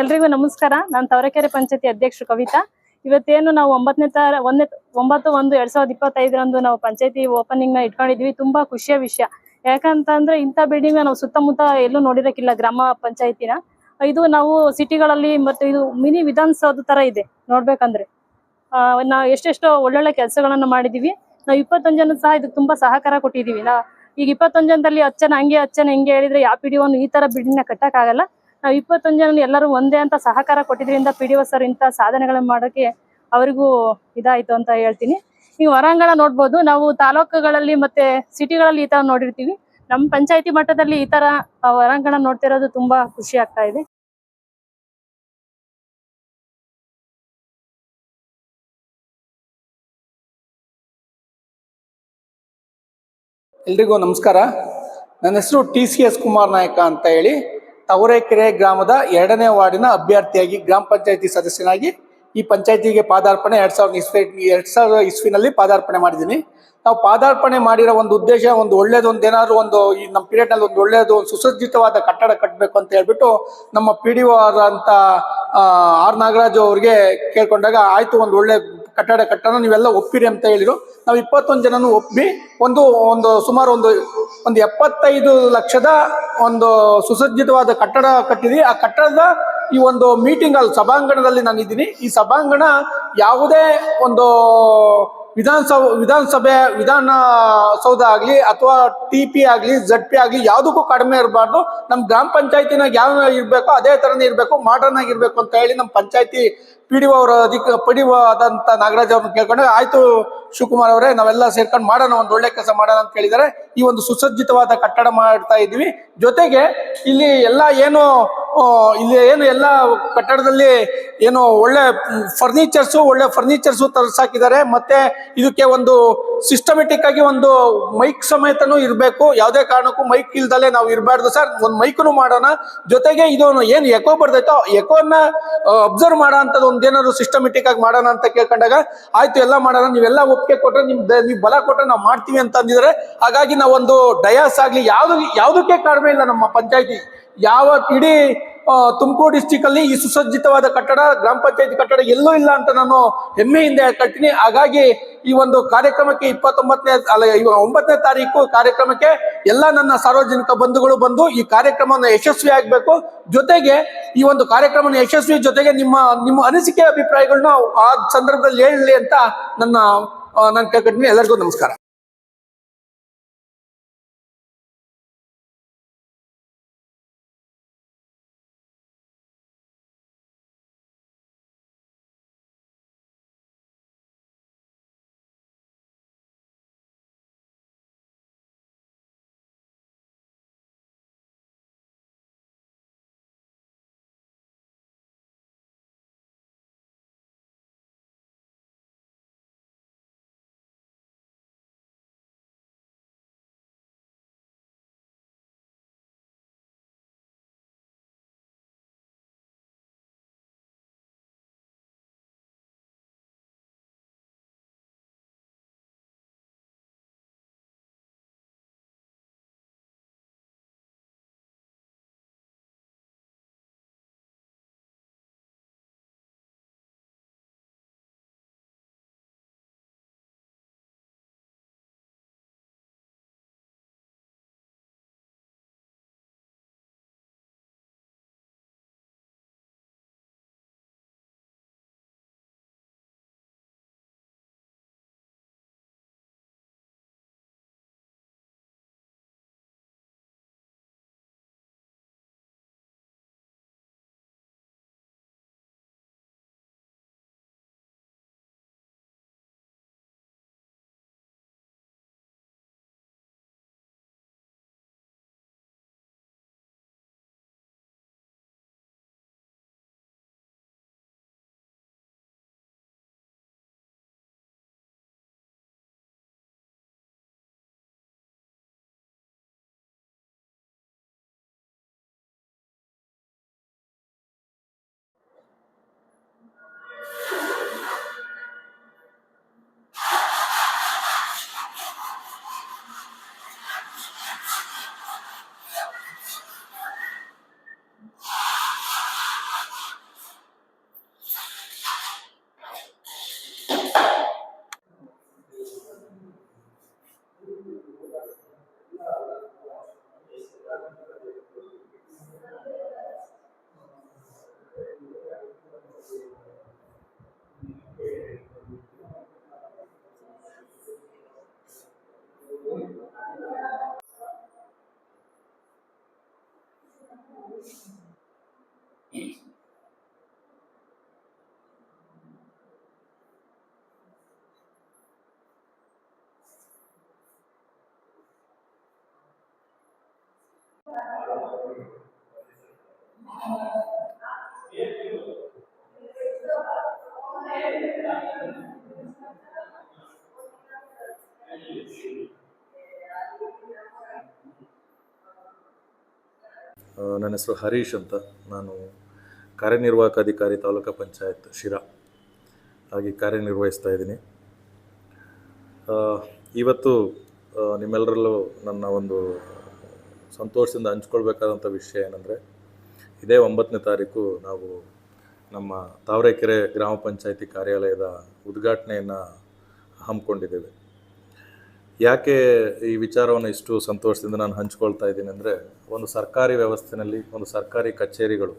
ಎಲ್ರಿಗೂ ನಮಸ್ಕಾರ. ನಾನು ತವರಕೆರೆ ಪಂಚಾಯತಿ ಅಧ್ಯಕ್ಷರು ಕವಿತಾ. ಇವತ್ತೇನು ನಾವು ಒಂಬತ್ತನೇ ತರ, ಒಂದನೇ, ಒಂಬತ್ತು, ಒಂದು, ಎರಡ್ ಸಾವಿರದ ಇಪ್ಪತ್ತೈದರಂದು ನಾವು ಪಂಚಾಯತಿ ಓಪನಿಂಗ್ನ ಇಟ್ಕೊಂಡಿದ್ವಿ. ತುಂಬಾ ಖುಷಿಯ ವಿಷಯ. ಯಾಕಂತಂದ್ರೆ ಇಂಥ ಬಿಲ್ಡಿಂಗ್ ನಾವು ಸುತ್ತಮುತ್ತ ಎಲ್ಲೂ ನೋಡಿರಕಿಲ್ಲ ಗ್ರಾಮ ಪಂಚಾಯತಿನ. ಇದು ನಾವು ಸಿಟಿಗಳಲ್ಲಿ ಮತ್ತೆ ಇದು ಮಿನಿ ವಿಧಾನಸೌಧ ತರ ಇದೆ ನೋಡ್ಬೇಕಂದ್ರೆ. ನಾವು ಎಷ್ಟೆಷ್ಟೋ ಒಳ್ಳೊಳ್ಳೆ ಕೆಲಸಗಳನ್ನ ಮಾಡಿದೀವಿ. ನಾವು ಇಪ್ಪತ್ತೊಂದು ಜನ ಸಹ ಇದಕ್ಕೆ ತುಂಬಾ ಸಹಕಾರ ಕೊಟ್ಟಿದೀವಿ. ನಾ, ಈಗ ಇಪ್ಪತ್ತೊಂದು ಜನದಲ್ಲಿ ಜನ ಹಂಗೆ ಹಚ್ಚನ ಹಿಂಗೆ ಹೇಳಿದ್ರೆ ಯಾವ ಪಿ ಡಿ ಈ ತರ ಬಿಲ್ಡಿಂಗ್ನ ನಾವು ಇಪ್ಪತ್ತೊಂದು ಜನ ಎಲ್ಲರೂ ಒಂದೇ ಅಂತ ಸಹಕಾರ ಕೊಟ್ಟಿದ್ರಿಂದ ಪಿ ಡಿ ಸರ್ ಇಂಥ ಸಾಧನೆಗಳನ್ನ ಮಾಡೋಕೆ ಅವರಿಗೂ ಇದಾಯ್ತು ಅಂತ ಹೇಳ್ತೀನಿ. ಈಗ ಹೊರಾಂಗಣ ನೋಡ್ಬೋದು. ನಾವು ತಾಲೂಕುಗಳಲ್ಲಿ ಮತ್ತೆ ಸಿಟಿಗಳಲ್ಲಿ ಈ ತರ ನೋಡಿರ್ತೀವಿ. ನಮ್ಮ ಪಂಚಾಯತಿ ಮಟ್ಟದಲ್ಲಿ ಈ ತರ ಹೊರಾಂಗಣ ನೋಡ್ತಿರೋದು ತುಂಬಾ ಖುಷಿ ಆಗ್ತಾ ಇದೆ. ಎಲ್ರಿಗೂ ನಮಸ್ಕಾರ. ನನ್ನ ಹೆಸರು ಟಿ ಸಿ ಎಸ್ ಕುಮಾರ್ ನಾಯಕ ಅಂತ ಹೇಳಿ ತವರೇಕೆರೆ ಗ್ರಾಮದ ಎರಡನೇ ವಾರ್ಡಿನ ಅಭ್ಯರ್ಥಿಯಾಗಿ ಗ್ರಾಮ ಪಂಚಾಯತಿ ಸದಸ್ಯನಾಗಿ ಈ ಪಂಚಾಯತಿಗೆ ಪಾದಾರ್ಪಣೆ ಎರಡ್ ಸಾವಿರದ ಇಸ್ವಿ ಎರಡ್ ಸಾವಿರದ ಇಸ್ವಿನಲ್ಲಿ ಪಾದಾರ್ಪಣೆ ಮಾಡಿದ್ದೀನಿ. ನಾವು ಪಾದಾರ್ಪಣೆ ಮಾಡಿರೋ ಒಂದು ಉದ್ದೇಶ, ಒಂದು ಒಳ್ಳೇದು, ಒಂದು ಏನಾದ್ರು ಒಂದು ಈ ನಮ್ಮ ಪೀರಿಯಡ್ನಲ್ಲಿ ಒಂದು ಒಳ್ಳೇದು, ಒಂದು ಸುಸಜ್ಜಿತವಾದ ಕಟ್ಟಡ ಕಟ್ಟಬೇಕು ಅಂತ ಹೇಳ್ಬಿಟ್ಟು ನಮ್ಮ ಪಿ ಡಿ ಒ ಅಂತ ಆರ್ ನಾಗರಾಜು ಅವ್ರಿಗೆ ಕೇಳ್ಕೊಂಡಾಗ, ಆಯ್ತು, ಒಂದು ಒಳ್ಳೆ ಕಟ್ಟಡ ಕಟ್ಟಣ, ನೀವೆಲ್ಲ ಒಪ್ಪಿರಿ ಅಂತ ಹೇಳಿದ್ರು. ನಾವು ಇಪ್ಪತ್ತೊಂದು ಜನನು ಒಪ್ಪಿ ಒಂದು ಒಂದು ಸುಮಾರು ಒಂದು ಒಂದು ಎಪ್ಪತ್ತೈದು ಲಕ್ಷದ ಒಂದು ಸುಸಜ್ಜಿತವಾದ ಕಟ್ಟಡ ಕಟ್ಟಿದ್ವಿ ಆ ಕಟ್ಟಡದ ಈ ಒಂದು ಮೀಟಿಂಗ್ ಅಲ್ಲಿ ಸಭಾಂಗಣದಲ್ಲಿ ನಾನು ಇದ್ದೀನಿ ಈ ಸಭಾಂಗಣ ಯಾವುದೇ ಒಂದು ವಿಧಾನಸಭೆ ವಿಧಾನಸಭೆ, ವಿಧಾನಸೌಧ ಆಗಲಿ ಅಥವಾ ಟಿ ಪಿ ಆಗಲಿ ಜಡ್ ಪಿ ಆಗಲಿ ಯಾವುದಕ್ಕೂ ಕಡಿಮೆ ಇರಬಾರ್ದು. ನಮ್ಮ ಗ್ರಾಮ ಪಂಚಾಯತಿನಾಗ ಯಾವ ಇರಬೇಕು ಅದೇ ಥರನೇ ಇರಬೇಕು ಮಾಡರ್ನ್ ಆಗಿರ್ಬೇಕು ಅಂತ ಹೇಳಿ ನಮ್ಮ ಪಂಚಾಯತಿ ಪಿ ಡಿ ಅವರ ಅಧಿಕ, ಪಿ ಡಿ ಆದಂಥ ನಾಗರಾಜ್ ಅವ್ರನ್ನ ಕೇಳ್ಕೊಂಡು ಆಯಿತು ಶಿವಕುಮಾರ್ ಅವರೇ, ನಾವೆಲ್ಲ ಸೇರ್ಕೊಂಡು ಮಾಡೋಣ, ಒಂದು ಒಳ್ಳೆ ಕೆಲಸ ಮಾಡೋಣ ಅಂತ ಕೇಳಿದ್ದಾರೆ ಈ ಒಂದು ಸುಸಜ್ಜಿತವಾದ ಕಟ್ಟಡ ಮಾಡ್ತಾ ಇದ್ದೀವಿ. ಜೊತೆಗೆ ಇಲ್ಲಿ ಎಲ್ಲ ಏನು ಇಲ್ಲಿ ಏನು ಎಲ್ಲ ಕಟ್ಟಡದಲ್ಲಿ ಏನು ಒಳ್ಳೆ ಫರ್ನಿಚರ್ಸು ಒಳ್ಳೆ ಫರ್ನಿಚರ್ಸು ತರಿಸಾಕಿದ್ದಾರೆ. ಮತ್ತೆ ಇದಕ್ಕೆ ಒಂದು ಸಿಸ್ಟಮೆಟಿಕ್ ಆಗಿ ಒಂದು ಮೈಕ್ ಸಮೇತನೂ ಇರಬೇಕು. ಯಾವುದೇ ಕಾರಣಕ್ಕೂ ಮೈಕ್ ಇಲ್ದಲೆ ನಾವು ಇರಬಾರ್ದು ಸರ್. ಒಂದು ಮೈಕ್ನು ಮಾಡೋಣ. ಜೊತೆಗೆ ಇದು ಏನು ಎಕೋ ಬರ್ದೈತೋ ಎಕೋನ ಅಬ್ಸರ್ವ್ ಮಾಡೋ ಅಂಥದ್ದು ಒಂದೇನಾದ್ರು ಸಿಸ್ಟಮೆಟಿಕ್ ಆಗಿ ಮಾಡೋಣ ಅಂತ ಕೇಳ್ಕೊಂಡಾಗ, ಆಯ್ತು, ಎಲ್ಲ ಮಾಡೋಣ. ನೀವೆಲ್ಲ ಒಪ್ಪಿಗೆ ಕೊಟ್ಟರೆ ನಿಮ್ ನೀವು ಬಲ ಕೊಟ್ಟರೆ ನಾವು ಮಾಡ್ತೀವಿ ಅಂತ ಅಂದಿದ್ದಾರೆ ಹಾಗಾಗಿ ನಾವೊಂದು ಡಯಾಸ್ ಆಗ್ಲಿ, ಯಾವ್ದು, ಯಾವುದಕ್ಕೆ ಕಡಿಮೆ ಇಲ್ಲ ನಮ್ಮ ಪಂಚಾಯತಿ. ಯಾವ ಇಡೀ ತುಮಕೂರು ಡಿಸ್ಟಿಕ್ ಅಲ್ಲಿ ಈ ಸುಸಜ್ಜಿತವಾದ ಕಟ್ಟಡ, ಗ್ರಾಮ ಪಂಚಾಯತ್ ಕಟ್ಟಡ ಎಲ್ಲೂ ಇಲ್ಲ ಅಂತ ನಾನು ಹೆಮ್ಮೆಯಿಂದ ಕಟ್ಟಿನಿ ಹಾಗಾಗಿ ಈ ಒಂದು ಕಾರ್ಯಕ್ರಮಕ್ಕೆ ಇಪ್ಪತ್ತೊಂಬತ್ತನೇ, ಅಲ್ಲ ಒಂಬತ್ತನೇ ತಾರೀಕು ಕಾರ್ಯಕ್ರಮಕ್ಕೆ ಎಲ್ಲ ನನ್ನ ಸಾರ್ವಜನಿಕ ಬಂಧುಗಳು ಬಂದು ಈ ಕಾರ್ಯಕ್ರಮವನ್ನು ಯಶಸ್ವಿ ಆಗ್ಬೇಕು. ಜೊತೆಗೆ ಈ ಒಂದು ಕಾರ್ಯಕ್ರಮನ ಯಶಸ್ವಿ ಜೊತೆಗೆ ನಿಮ್ಮ ನಿಮ್ಮ ಅನಿಸಿಕೆ ಅಭಿಪ್ರಾಯಗಳನ್ನ ಆ ಸಂದರ್ಭದಲ್ಲಿ ಹೇಳಲಿ ಅಂತ ನನ್ನ ನಾನು ಕೇಳ್ಕೊಳ್ತೀನಿ. ಎಲ್ಲರಿಗೂ ನಮಸ್ಕಾರ. ನನ್ನ ಹೆಸರು ಹರೀಶ್ ಅಂತ. ನಾನು ಕಾರ್ಯನಿರ್ವಾಹಕ ಅಧಿಕಾರಿ ತಾಲೂಕು ಪಂಚಾಯತ್ ಶಿರಾ. ಹಾಗೆ ಕಾರ್ಯನಿರ್ವಹಿಸ್ತಾ ಇದ್ದೀನಿ. ಇವತ್ತು ನಿಮ್ಮೆಲ್ಲರಲ್ಲೂ ನನ್ನ ಒಂದು ಸಂತೋಷದಿಂದ ಹಂಚ್ಕೊಳ್ಬೇಕಾದಂಥ ವಿಷಯ ಏನಂದರೆ, ಇದೇ ಒಂಬತ್ತನೇ ತಾರೀಕು ನಾವು ನಮ್ಮ ತಾವರೆಕೆರೆ ಗ್ರಾಮ ಪಂಚಾಯಿತಿ ಕಾರ್ಯಾಲಯದ ಉದ್ಘಾಟನೆಯನ್ನು ಹಮ್ಮಿಕೊಂಡಿದ್ದೇವೆ. ಯಾಕೆ ಈ ವಿಚಾರವನ್ನು ಇಷ್ಟು ಸಂತೋಷದಿಂದ ನಾನು ಹಂಚ್ಕೊಳ್ತಾ ಇದ್ದೀನಿ ಅಂದರೆ, ಒಂದು ಸರ್ಕಾರಿ ವ್ಯವಸ್ಥೆಯಲ್ಲಿ ಒಂದು ಸರ್ಕಾರಿ ಕಚೇರಿಗಳು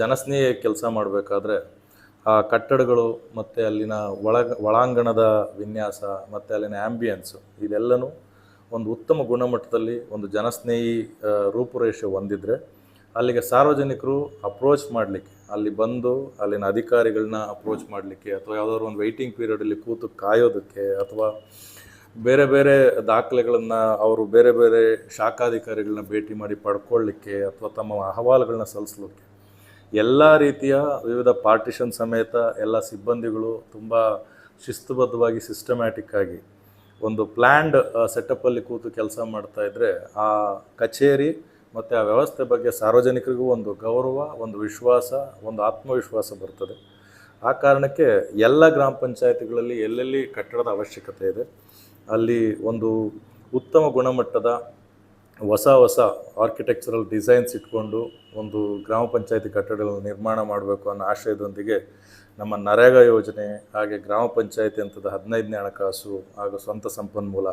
ಜನಸ್ನೇಹಿ ಕೆಲಸ ಮಾಡಬೇಕಾದ್ರೆ ಆ ಕಟ್ಟಡಗಳು ಮತ್ತು ಅಲ್ಲಿನ ಒಳ ಒಳಾಂಗಣದ ವಿನ್ಯಾಸ ಮತ್ತು ಅಲ್ಲಿನ ಆ್ಯಂಬಿಯನ್ಸು ಇದೆಲ್ಲನೂ ಒಂದು ಉತ್ತಮ ಗುಣಮಟ್ಟದಲ್ಲಿ ಒಂದು ಜನಸ್ನೇಹಿ ರೂಪುರೇಷೆ ಹೊಂದಿದ್ರೆ ಅಲ್ಲಿಗೆ ಸಾರ್ವಜನಿಕರು ಅಪ್ರೋಚ್ ಮಾಡಲಿಕ್ಕೆ, ಅಲ್ಲಿ ಬಂದು ಅಲ್ಲಿನ ಅಧಿಕಾರಿಗಳನ್ನ ಅಪ್ರೋಚ್ ಮಾಡಲಿಕ್ಕೆ ಅಥವಾ ಯಾವುದಾದ್ರು ಒಂದು ವೆಯ್ಟಿಂಗ್ ಪೀರಿಯಡಲ್ಲಿ ಕೂತು ಕಾಯೋದಕ್ಕೆ ಅಥವಾ ಬೇರೆ ಬೇರೆ ದಾಖಲೆಗಳನ್ನು ಅವರು ಬೇರೆ ಬೇರೆ ಶಾಖಾಧಿಕಾರಿಗಳನ್ನ ಭೇಟಿ ಮಾಡಿ ಪಡ್ಕೊಳ್ಳಿಕ್ಕೆ ಅಥವಾ ತಮ್ಮ ಅಹವಾಲುಗಳನ್ನ ಸಲ್ಲಿಸಲಿಕ್ಕೆ. ಎಲ್ಲ ರೀತಿಯ ವಿವಿಧ ಪಾರ್ಟಿಷನ್ ಸಮೇತ ಎಲ್ಲ ಸಿಬ್ಬಂದಿಗಳು ತುಂಬ ಶಿಸ್ತುಬದ್ಧವಾಗಿ ಸಿಸ್ಟಮ್ಯಾಟಿಕ್ ಆಗಿ ಒಂದು ಪ್ಲ್ಯಾಂಡ್ ಸೆಟಪಲ್ಲಿ ಕೂತು ಕೆಲಸ ಮಾಡ್ತಾ ಇದ್ದರೆ ಆ ಕಚೇರಿ ಮತ್ತು ಆ ವ್ಯವಸ್ಥೆ ಬಗ್ಗೆ ಸಾರ್ವಜನಿಕರಿಗೂ ಒಂದು ಗೌರವ, ಒಂದು ವಿಶ್ವಾಸ, ಒಂದು ಆತ್ಮವಿಶ್ವಾಸ ಬರ್ತದೆ. ಆ ಕಾರಣಕ್ಕೆ ಎಲ್ಲ ಗ್ರಾಮ ಪಂಚಾಯತಿಗಳಲ್ಲಿ ಎಲ್ಲೆಲ್ಲಿ ಕಟ್ಟಡದ ಅವಶ್ಯಕತೆ ಇದೆ, ಅಲ್ಲಿ ಒಂದು ಉತ್ತಮ ಗುಣಮಟ್ಟದ ಹೊಸ ಹೊಸ ಆರ್ಕಿಟೆಕ್ಚರಲ್ ಡಿಸೈನ್ಸ್ ಇಟ್ಕೊಂಡು ಒಂದು ಗ್ರಾಮ ಪಂಚಾಯತಿ ಕಟ್ಟಡಗಳನ್ನು ನಿರ್ಮಾಣ ಮಾಡಬೇಕು ಅನ್ನೋ ಆಶಯದೊಂದಿಗೆ ನಮ್ಮ ನರೇಗಾ ಯೋಜನೆ ಹಾಗೆ ಗ್ರಾಮ ಪಂಚಾಯತಿ ಅಂತದ ಹದಿನೈದನೇ ಹಣಕಾಸು ಹಾಗೂ ಸ್ವಂತ ಸಂಪನ್ಮೂಲ,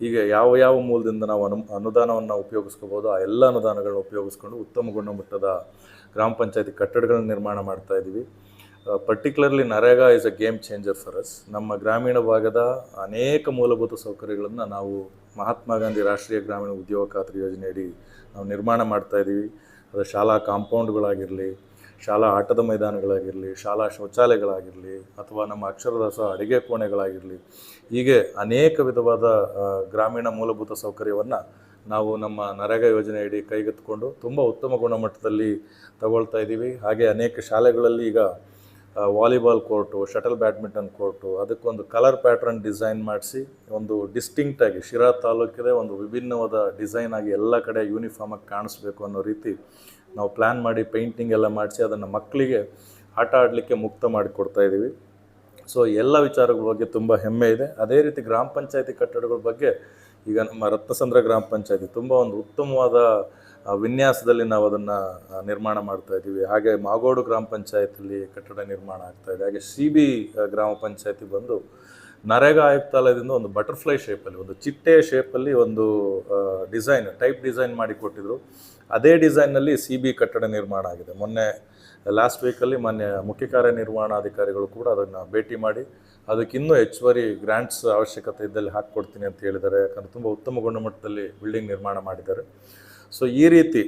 ಹೀಗೆ ಯಾವ ಯಾವ ಮೂಲದಿಂದ ನಾವು ಅನು, ಅನುದಾನವನ್ನು ಉಪಯೋಗಿಸ್ಕೋಬೋದು, ಆ ಎಲ್ಲ ಅನುದಾನಗಳನ್ನ ಉಪಯೋಗಿಸ್ಕೊಂಡು ಉತ್ತಮ ಗುಣಮಟ್ಟದ ಗ್ರಾಮ ಪಂಚಾಯತಿ ಕಟ್ಟಡಗಳನ್ನ ನಿರ್ಮಾಣ ಮಾಡ್ತಾ ಇದ್ದೀವಿ particularly NREGA is a game changer for us ನಮ್ಮ ಗ್ರಾಮೀಣ ಭಾಗದ ಅನೇಕ ಮೂಲಭೂತ ಸೌಕರ್ಯಗಳನ್ನು ನಾವು ಮಹಾತ್ಮ ಗಾಂಧಿ ರಾಷ್ಟ್ರೀಯ ಗ್ರಾಮೀಣ ಉದ್ಯೋಗ ಖಾತ್ರಿ ಯೋಜನೆಯಡಿ ನಾವು ನಿರ್ಮಾಣ ಮಾಡ್ತಾ ಇದ್ದೀವಿ ಅದು ಶಾಲಾ ಕಾಂಪೌಂಡ್ಗಳಾಗಿರಲಿ, ಶಾಲಾ ಆಟದ ಮೈದಾನಗಳಾಗಿರಲಿ, ಶಾಲಾ ಶೌಚಾಲಯಗಳಾಗಿರಲಿ, ಅಥವಾ ನಮ್ಮ ಅಕ್ಷರದಾಸ ಅಡುಗೆ ಕೋಣೆಗಳಾಗಿರಲಿ. ಹೀಗೆ ಅನೇಕ ವಿಧವಾದ ಗ್ರಾಮೀಣ ಮೂಲಭೂತ ಸೌಕರ್ಯವನ್ನು ನಾವು ನಮ್ಮ ನರೇಗಾ ಯೋಜನೆಯಡಿ ಕೈಗೆತ್ತಿಕೊಂಡು ತುಂಬ ಉತ್ತಮ ಗುಣಮಟ್ಟದಲ್ಲಿ ತಗೊಳ್ತಾ ಇದ್ದೀವಿ ಹಾಗೆ ಅನೇಕ ಶಾಲೆಗಳಲ್ಲಿ ಈಗ volleyball court, shuttle badminton court, ಅದಕ್ಕೊಂದು ಕಲರ್ ಪ್ಯಾಟ್ರನ್ ಡಿಸೈನ್ ಮಾಡಿಸಿ, ಒಂದು ಡಿಸ್ಟಿಂಕ್ಟಾಗಿ ಶಿರಾ ತಾಲೂಕಿದೆ, ಒಂದು ವಿಭಿನ್ನವಾದ ಡಿಸೈನ್ ಆಗಿ ಎಲ್ಲ ಕಡೆ ಯೂನಿಫಾರ್ಮಾಗಿ ಕಾಣಿಸ್ಬೇಕು ಅನ್ನೋ ರೀತಿ ನಾವು ಪ್ಲ್ಯಾನ್ ಮಾಡಿ ಪೇಂಟಿಂಗ್ ಎಲ್ಲ ಮಾಡಿಸಿ, ಅದನ್ನು ಮಕ್ಕಳಿಗೆ ಆಟ ಆಡಲಿಕ್ಕೆ ಮುಕ್ತ ಮಾಡಿಕೊಡ್ತಾ ಇದ್ದೀವಿ ಸೊ ಎಲ್ಲ ವಿಚಾರಗಳ ಬಗ್ಗೆ ತುಂಬ ಹೆಮ್ಮೆ ಇದೆ. ಅದೇ ರೀತಿ ಗ್ರಾಮ ಪಂಚಾಯತಿ ಕಟ್ಟಡಗಳ ಬಗ್ಗೆ ಈಗ ನಮ್ಮ ರತ್ನಸಂದ್ರ ಗ್ರಾಮ ಪಂಚಾಯತಿ ತುಂಬ ಒಂದು ಉತ್ತಮವಾದ ವಿನ್ಯಾಸದಲ್ಲಿ ನಾವು ಅದನ್ನು ನಿರ್ಮಾಣ ಮಾಡ್ತಾ ಇದ್ದೀವಿ. ಹಾಗೆ ಮಾಗೋಡು ಗ್ರಾಮ ಪಂಚಾಯತಲ್ಲಿ ಕಟ್ಟಡ ನಿರ್ಮಾಣ ಆಗ್ತಾ ಇದೆ. ಹಾಗೆ ಸಿ ಬಿ ಗ್ರಾಮ ಪಂಚಾಯತಿ ಬಂದು ನರೇಗಾ ಆಯುಕ್ತಾಲಯದಿಂದ ಒಂದು ಬಟರ್ಫ್ಲೈ ಶೇಪಲ್ಲಿ, ಒಂದು ಚಿಟ್ಟೆ ಶೇಪಲ್ಲಿ ಒಂದು ಡಿಸೈನ್, ಟೈಪ್ ಡಿಸೈನ್ ಮಾಡಿ ಕೊಟ್ಟಿದ್ರು. ಅದೇ ಡಿಸೈನ್ನಲ್ಲಿ ಸಿ ಬಿ ಕಟ್ಟಡ ನಿರ್ಮಾಣ ಆಗಿದೆ. ಮೊನ್ನೆ, ಲಾಸ್ಟ್ ವೀಕಲ್ಲಿ ಮೊನ್ನೆ ಮುಖ್ಯ ಕಾರ್ಯನಿರ್ವಹಣಾಧಿಕಾರಿಗಳು ಕೂಡ ಅದನ್ನು ಭೇಟಿ ಮಾಡಿ, ಅದಕ್ಕೆ ಇನ್ನೂ ಹೆಚ್ಚುವರಿ ಗ್ರ್ಯಾಂಟ್ಸ್ ಅವಶ್ಯಕತೆ ಇದ್ದಲ್ಲಿ ಹಾಕ್ಕೊಡ್ತೀನಿ ಅಂತ ಹೇಳಿದ್ದಾರೆ. ಯಾಕಂದರೆ ತುಂಬ ಉತ್ತಮ ಗುಣಮಟ್ಟದಲ್ಲಿ ಬಿಲ್ಡಿಂಗ್ ನಿರ್ಮಾಣ ಮಾಡಿದ್ದಾರೆ. ಸೊ ಈ ರೀತಿ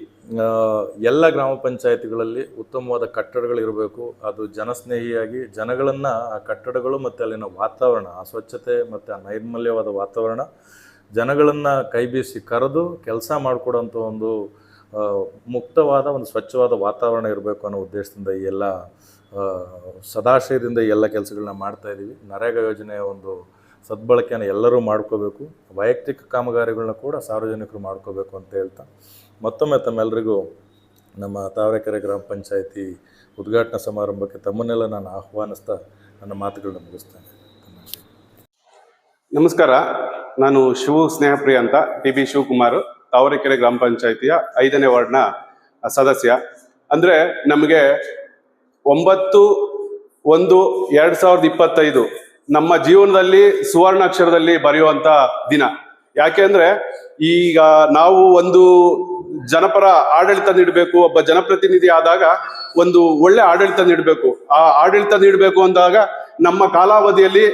ಎಲ್ಲ ಗ್ರಾಮ ಪಂಚಾಯತಿಗಳಲ್ಲಿ ಉತ್ತಮವಾದ ಕಟ್ಟಡಗಳಿರಬೇಕು. ಅದು ಜನಸ್ನೇಹಿಯಾಗಿ ಜನಗಳನ್ನು ಆ ಕಟ್ಟಡಗಳು ಮತ್ತು ಅಲ್ಲಿನ ವಾತಾವರಣ, ಆ ಸ್ವಚ್ಛತೆ ಮತ್ತು ಆ ನೈರ್ಮಲ್ಯವಾದ ವಾತಾವರಣ ಜನಗಳನ್ನು ಕೈ ಬೀಸಿ ಕರೆದು ಕೆಲಸ ಮಾಡಿಕೊಡೋಂಥ ಒಂದು ಮುಕ್ತವಾದ ಒಂದು ಸ್ವಚ್ಛವಾದ ವಾತಾವರಣ ಇರಬೇಕು ಅನ್ನೋ ಉದ್ದೇಶದಿಂದ ಈ ಎಲ್ಲ ಸದಾಶಯದಿಂದ ಈ ಎಲ್ಲ ಕೆಲಸಗಳನ್ನ ಮಾಡ್ತಾಯಿದ್ದೀವಿ ನರೇಗಾ ಯೋಜನೆಯ ಒಂದು ಸದ್ಬಳಕೆಯನ್ನು ಎಲ್ಲರೂ ಮಾಡ್ಕೋಬೇಕು. ವೈಯಕ್ತಿಕ ಕಾಮಗಾರಿಗಳನ್ನ ಕೂಡ ಸಾರ್ವಜನಿಕರು ಮಾಡ್ಕೋಬೇಕು ಅಂತ ಹೇಳ್ತಾ. ಮತ್ತೊಮ್ಮೆ ತಮ್ಮೆಲ್ಲರಿಗೂ ನಮ್ಮ ತಾವರೆಕೆರೆ ಗ್ರಾಮ ಪಂಚಾಯಿತಿ ಉದ್ಘಾಟನಾ ಸಮಾರಂಭಕ್ಕೆ ತಮ್ಮನ್ನೆಲ್ಲ ನಾನು ಆಹ್ವಾನಿಸ್ತಾ ನನ್ನ ಮಾತುಗಳನ್ನ ಮುಗಿಸ್ತೇನೆ. ನಮಸ್ಕಾರ. ನಾನು ಶಿವ ಸ್ನೇಹಪ್ರಿಯ ಅಂತ, ಟಿ ಬಿ ಶಿವಕುಮಾರ್, ತಾವರೆಕೆರೆ ಗ್ರಾಮ ಪಂಚಾಯಿತಿಯ ಐದನೇ ವಾರ್ಡ್ನ ಸದಸ್ಯ. ಅಂದ್ರೆ ನಮಗೆ ಒಂಬತ್ತು ಒಂದು ಎರಡ್ ಸಾವಿರದ ಇಪ್ಪತ್ತೈದು ನಮ್ಮ ಜೀವನದಲ್ಲಿ ಸುವರ್ಣಾಕ್ಷರದಲ್ಲಿ ಬರೆಯುವಂತ ದಿನ. ಯಾಕೆಂದ್ರೆ ಈಗ ನಾವು ಒಂದು ಜನಪರ ಆಡಳಿತ ನೀಡಬೇಕು, ಒಬ್ಬ ಜನಪ್ರತಿನಿಧಿ ಆದಾಗ ಒಂದು ಒಳ್ಳೆ ಆಡಳಿತ ನೀಡಬೇಕು. ಆ ಆಡಳಿತ ನೀಡಬೇಕು ಅಂದಾಗ ನಮ್ಮ ಕಾಲಾವಧಿಯಲ್ಲಿ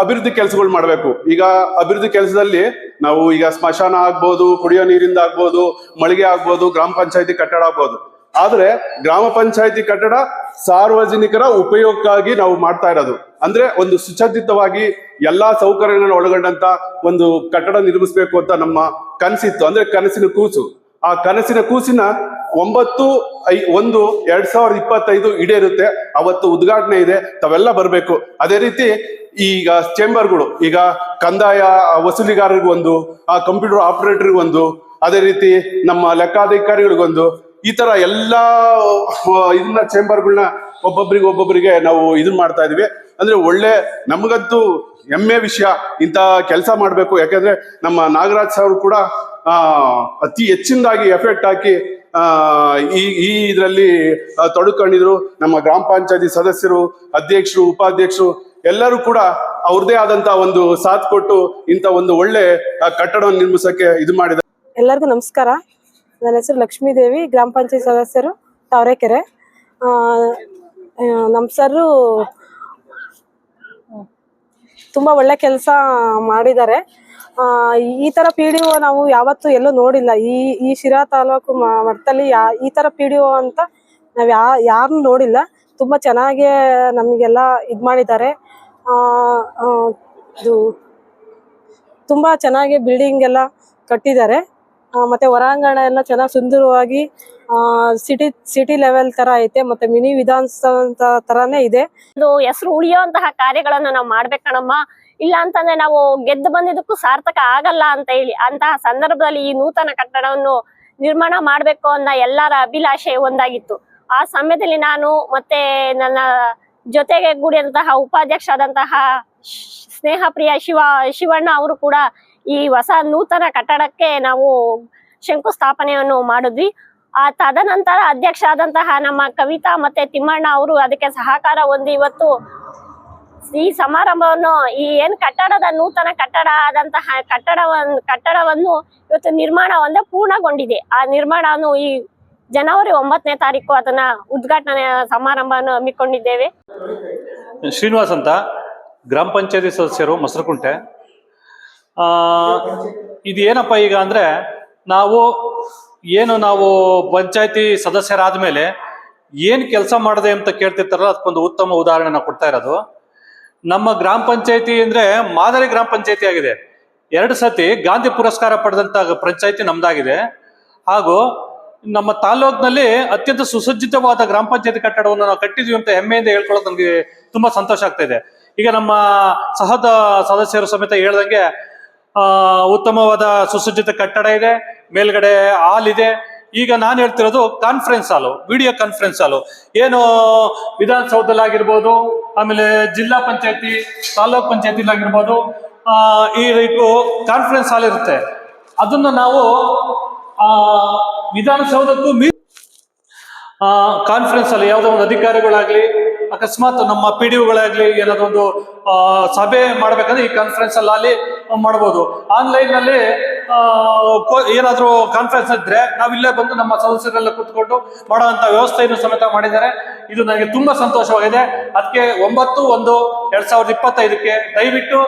ಅಭಿವೃದ್ಧಿ ಕೆಲಸಗಳು ಮಾಡಬೇಕು. ಈಗ ಅಭಿವೃದ್ಧಿ ಕೆಲಸದಲ್ಲಿ ನಾವು ಈಗ ಸ್ಮಶಾನ ಆಗ್ಬೋದು, ಕುಡಿಯೋ ನೀರಿಂದ ಆಗ್ಬೋದು, ಮಳಿಗೆ ಆಗ್ಬೋದು, ಗ್ರಾಮ ಪಂಚಾಯತಿ ಕಟ್ಟಡ ಆಗ್ಬೋದು. ಆದ್ರೆ ಗ್ರಾಮ ಪಂಚಾಯತಿ ಕಟ್ಟಡ ಸಾರ್ವಜನಿಕರ ಉಪಯೋಗಕ್ಕಾಗಿ ನಾವು ಮಾಡ್ತಾ ಇರೋದು. ಅಂದ್ರೆ ಒಂದು ಸುಸಜ್ಜಿತವಾಗಿ ಎಲ್ಲಾ ಸೌಕರ್ಯಗಳನ್ನ ಒಳಗೊಂಡಂತ ಒಂದು ಕಟ್ಟಡ ನಿರ್ಮಿಸಬೇಕು ಅಂತ ನಮ್ಮ ಕನಸಿತ್ತು. ಅಂದ್ರೆ ಕನಸಿನ ಕೂಸು. ಆ ಕನಸಿನ ಕೂಸಿನ ಒಂಬತ್ತು ಐ, ಒಂದು ಎರಡ್ ಸಾವಿರದ ಇಪ್ಪತ್ತೈದು ಇರುತ್ತೆ ಅವತ್ತು ಉದ್ಘಾಟನೆ ಇದೆ. ತಾವೆಲ್ಲ ಬರಬೇಕು. ಅದೇ ರೀತಿ ಈಗ ಚೇಂಬರ್ಗಳು, ಈಗ ಕಂದಾಯ ವಸೂಲಿಗಾರರಿಗೊಂದು, ಆ ಕಂಪ್ಯೂಟರ್ ಆಪರೇಟರ್ಗೊಂದು, ಅದೇ ರೀತಿ ನಮ್ಮ ಲೆಕ್ಕಾಧಿಕಾರಿಗಳಿಗೊಂದು ಈ ತರ ಎಲ್ಲಾ ಇದನ್ನ ಚೇಂಬರ್ಗಳನ್ನ ಒಬ್ಬೊಬ್ರಿಗೆ ಒಬ್ಬೊಬ್ಬರಿಗೆ ನಾವು ಇದನ್ನ ಮಾಡ್ತಾ ಇದೀವಿ. ಅಂದ್ರೆ ಒಳ್ಳೆ, ನಮಗಂತೂ ಹೆಮ್ಮೆ ವಿಷಯ ಇಂಥ ಕೆಲಸ ಮಾಡಬೇಕು. ಯಾಕಂದ್ರೆ ನಮ್ಮ ನಾಗರಾಜ್ ಸರ್ ಕೂಡ ಅತಿ ಹೆಚ್ಚಿನದಾಗಿ ಎಫೆಕ್ಟ್ ಹಾಕಿ ಈ ಈ ಇದರಲ್ಲಿ ತೊಡಕೊಂಡಿದ್ರು. ನಮ್ಮ ಗ್ರಾಮ ಪಂಚಾಯತಿ ಸದಸ್ಯರು, ಅಧ್ಯಕ್ಷರು, ಉಪಾಧ್ಯಕ್ಷರು ಎಲ್ಲರೂ ಕೂಡ ಅವ್ರದೇ ಆದಂತ ಒಂದು ಸಾಥ್ ಕೊಟ್ಟು ಇಂಥ ಒಂದು ಒಳ್ಳೆ ಕಟ್ಟಡವನ್ನು ನಿರ್ಮಿಸಕ್ಕೆ ಇದು ಮಾಡಿದ ಎಲ್ಲರಿಗೂ ನಮಸ್ಕಾರ. ನನ್ನ ಹೆಸರು ಲಕ್ಷ್ಮೀದೇವಿ, ಗ್ರಾಮ ಪಂಚಾಯತ್ ಸದಸ್ಯರು ತಾವರೆಕೆರೆ. ನಮ್ಮ ಸರು ತುಂಬ ಒಳ್ಳೆ ಕೆಲಸ ಮಾಡಿದ್ದಾರೆ. ಈ ಥರ ಪಿ ಡಿ ನಾವು ಯಾವತ್ತೂ ಎಲ್ಲೂ ನೋಡಿಲ್ಲ. ಈ ಈ ಶಿರಾ ತಾಲೂಕು ಮಟ್ಟದಲ್ಲಿ ಈ ಥರ ಪಿ ಡಿ ಅಂತ ನಾವು ಯಾ ಯಾರನ್ನೂ ನೋಡಿಲ್ಲ. ತುಂಬ ಚೆನ್ನಾಗಿ ನಮಗೆಲ್ಲ ಇದು ಮಾಡಿದ್ದಾರೆ. ಇದು ತುಂಬ ಚೆನ್ನಾಗಿ ಬಿಲ್ಡಿಂಗ್ ಎಲ್ಲ ಕಟ್ಟಿದ್ದಾರೆ. ಮತ್ತೆ ಹೊರಾಂಗಣ ಎಲ್ಲ ಚೆನ್ನಾಗಿ ಸುಂದರವಾಗಿ ಸಿಟಿ ಸಿಟಿ ಲೆವೆಲ್ ತರ ಐತೆ, ಮತ್ತೆ ಮಿನಿ ವಿಧಾನಸೌಧ ತರಾನೇ ಇದೆ. ಒಂದು ಹೆಸರು ಉಳಿಯುವಂತಹ ಕಾರ್ಯಗಳನ್ನ ನಾವು ಮಾಡ್ಬೇಕಣಮ್ಮ ಇಲ್ಲ ಅಂತಂದ್ರೆ ನಾವು ಗೆದ್ದು ಬಂದಿದ್ದಕ್ಕೂ ಸಾರ್ಥಕ ಆಗಲ್ಲ ಅಂತ ಹೇಳಿ, ಅಂತಹ ಸಂದರ್ಭದಲ್ಲಿ ಈ ನೂತನ ಕಟ್ಟಡವನ್ನು ನಿರ್ಮಾಣ ಮಾಡ್ಬೇಕು ಅನ್ನೋ ಎಲ್ಲರ ಅಭಿಲಾಷೆ ಒಂದಾಗಿತ್ತು. ಆ ಸಮಯದಲ್ಲಿ ನಾನು ಮತ್ತೆ ನನ್ನ ಜೊತೆಗೆ ಕೂಡಿದಂತಹ ಉಪಾಧ್ಯಕ್ಷ ಆದಂತಹ ಸ್ನೇಹ ಪ್ರಿಯ ಶಿವ, ಶಿವಣ್ಣ ಅವರು ಕೂಡ ಈ ಹೊಸ ನೂತನ ಕಟ್ಟಡಕ್ಕೆ ನಾವು ಶಂಕುಸ್ಥಾಪನೆಯನ್ನು ಮಾಡಿದ್ವಿ. ಆ ತದನಂತರ ಅಧ್ಯಕ್ಷ ಆದಂತಹ ನಮ್ಮ ಕವಿತಾ ಮತ್ತೆ ತಿಮ್ಮಣ್ಣ ಅವರು ಅದಕ್ಕೆ ಸಹಕಾರ ಹೊಂದಿ ಇವತ್ತು ಈ ಸಮಾರಂಭವನ್ನು, ಈ ಏನ್ ಕಟ್ಟಡದ ನೂತನ ಕಟ್ಟಡ ಆದಂತಹ ಕಟ್ಟಡವನ್ನು ಕಟ್ಟಡವನ್ನು ಇವತ್ತು ನಿರ್ಮಾಣ ಒಂದೇ ಪೂರ್ಣಗೊಂಡಿದೆ. ಆ ನಿರ್ಮಾಣವನ್ನು ಈ ಜನವರಿ ಒಂಬತ್ತನೇ ತಾರೀಕು ಅದನ್ನ ಉದ್ಘಾಟನೆ ಸಮಾರಂಭವನ್ನು ಹಮ್ಮಿಕೊಂಡಿದ್ದೇವೆ. ಶ್ರೀನಿವಾಸ್ ಅಂತ ಗ್ರಾಮ ಪಂಚಾಯತಿ ಸದಸ್ಯರು ಮೊಸರುಕುಂಟೆ. ಇದು ಏನಪ್ಪ ಈಗ ಅಂದ್ರೆ ನಾವು ಏನು ನಾವು ಪಂಚಾಯತಿ ಸದಸ್ಯರಾದ ಮೇಲೆ ಏನು ಕೆಲಸ ಮಾಡಿದೆ ಅಂತ ಕೇಳ್ತಿರ್ತಾರಲ್ಲ, ಅದಕ್ಕೊಂದು ಉತ್ತಮ ಉದಾಹರಣೆ ನಾವು ಕೊಡ್ತಾ ಇರೋದು. ನಮ್ಮ ಗ್ರಾಮ ಪಂಚಾಯತಿ ಅಂದ್ರೆ ಮಾದರಿ ಗ್ರಾಮ ಪಂಚಾಯತಿ ಆಗಿದೆ. ಎರಡು ಸತಿ ಗಾಂಧಿ ಪುರಸ್ಕಾರ ಪಡೆದಂತ ಪಂಚಾಯತಿ ನಮ್ದಾಗಿದೆ. ಹಾಗೂ ನಮ್ಮ ತಾಲೂಕಿನಲ್ಲಿ ಅತ್ಯಂತ ಸುಸಜ್ಜಿತವಾದ ಗ್ರಾಮ ಪಂಚಾಯತಿ ಕಟ್ಟಡವನ್ನು ನಾವು ಕಟ್ಟಿದ್ವಿ ಅಂತ ಹೆಮ್ಮೆಯಿಂದ ಹೇಳ್ಕೊಳ್ಳೋದು ನಮಗೆ ತುಂಬಾ ಸಂತೋಷ ಆಗ್ತಾ ಇದೆ. ಈಗ ನಮ್ಮ ಸಹದ ಸದಸ್ಯರು ಸಮೇತ ಹೇಳ್ದಂಗೆ ಉತ್ತಮವಾದ ಸುಸಜ್ಜಿತ ಕಟ್ಟಡ ಇದೆ, ಮೇಲ್ಗಡೆ ಹಾಲ್ ಇದೆ. ಈಗ ನಾನು ಹೇಳ್ತಿರೋದು ಕಾನ್ಫರೆನ್ಸ್ ಹಾಲು ವಿಡಿಯೋ ಕಾನ್ಫರೆನ್ಸ್ ಹಾಲು ಏನು ವಿಧಾನಸೌಧದಲ್ಲಾಗಿರ್ಬೋದು ಆಮೇಲೆ ಜಿಲ್ಲಾ ಪಂಚಾಯತಿ, ತಾಲೂಕ್ ಪಂಚಾಯತಿಲಾಗಿರ್ಬೋದು ಆ, ಈ ರೀತಿ ಕಾನ್ಫರೆನ್ಸ್ ಹಾಲ್ ಇರುತ್ತೆ. ಅದನ್ನ ನಾವು, ಆ, ವಿಧಾನಸೌಧಕ್ಕೂ ಮೀ ಕಾನ್ಫರೆನ್ಸ್ ಅಲ್ಲಿ ಯಾವುದೋ ಒಂದು ಅಧಿಕಾರಿಗಳಾಗ್ಲಿ, ಅಕಸ್ಮಾತ್ ನಮ್ಮ ಪಿ ಡಿ ಏನಾದ್ರು ಒಂದು ಸಭೆ ಮಾಡ್ಬೇಕಂದ್ರೆ ಈ ಕಾನ್ಫರೆನ್ಸ್ ಅಲ್ಲಿ ಮಾಡ್ಬೋದು. ಆನ್ಲೈನ್ನಲ್ಲಿ ಏನಾದರೂ ಕಾನ್ಫರೆನ್ಸ್ ಇದ್ರೆ ನಾವಿಲ್ಲೇ ಬಂದು ನಮ್ಮ ಸದಸ್ಯರೆಲ್ಲ ಕೂತ್ಕೊಂಡು ಮಾಡುವಂತ ವ್ಯವಸ್ಥೆಯನ್ನು ಸಮೇತ ಮಾಡಿದ್ದಾರೆ. ಇದು ನನಗೆ ತುಂಬಾ ಸಂತೋಷವಾಗಿದೆ. ಅದಕ್ಕೆ ಒಂಬತ್ತು, ಒಂದು, ಎರಡ್ ಸಾವಿರದ ಇಪ್ಪತ್ತೈದಕ್ಕೆ ದಯವಿಟ್ಟು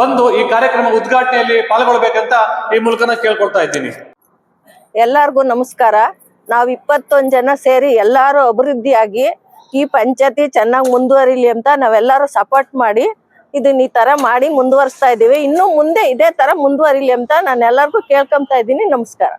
ಬಂದು ಈ ಕಾರ್ಯಕ್ರಮ ಉದ್ಘಾಟನೆಯಲ್ಲಿ ಪಾಲ್ಗೊಳ್ಬೇಕಂತ ಈ ಮೂಲಕ ಕೇಳ್ಕೊಳ್ತಾ ಇದ್ದೀನಿ. ಎಲ್ಲರಿಗೂ ನಮಸ್ಕಾರ. ನಾವು ಇಪ್ಪತ್ತೊಂದು ಜನ ಸೇರಿ ಎಲ್ಲರೂ ಅಭಿವೃದ್ಧಿಯಾಗಿ ಈ ಪಂಚಾಯತಿ ಚೆನ್ನಾಗಿ ಮುಂದುವರಿಲಿ ಅಂತ ನಾವೆಲ್ಲರೂ ಸಪೋರ್ಟ್ ಮಾಡಿ ಇದನ್ನ ಈ ತರ ಮಾಡಿ ಮುಂದುವರಿಸ್ತಾ ಇದೀವಿ ಇನ್ನು ಮುಂದೆ ಇದೇ ತರ ಮುಂದುವರಿಲಿ ಅಂತ ನಾನು ಎಲ್ಲರಿಗೂ ಕೇಳ್ಕೊಂತ ಇದ್ದೀನಿ. ನಮಸ್ಕಾರ.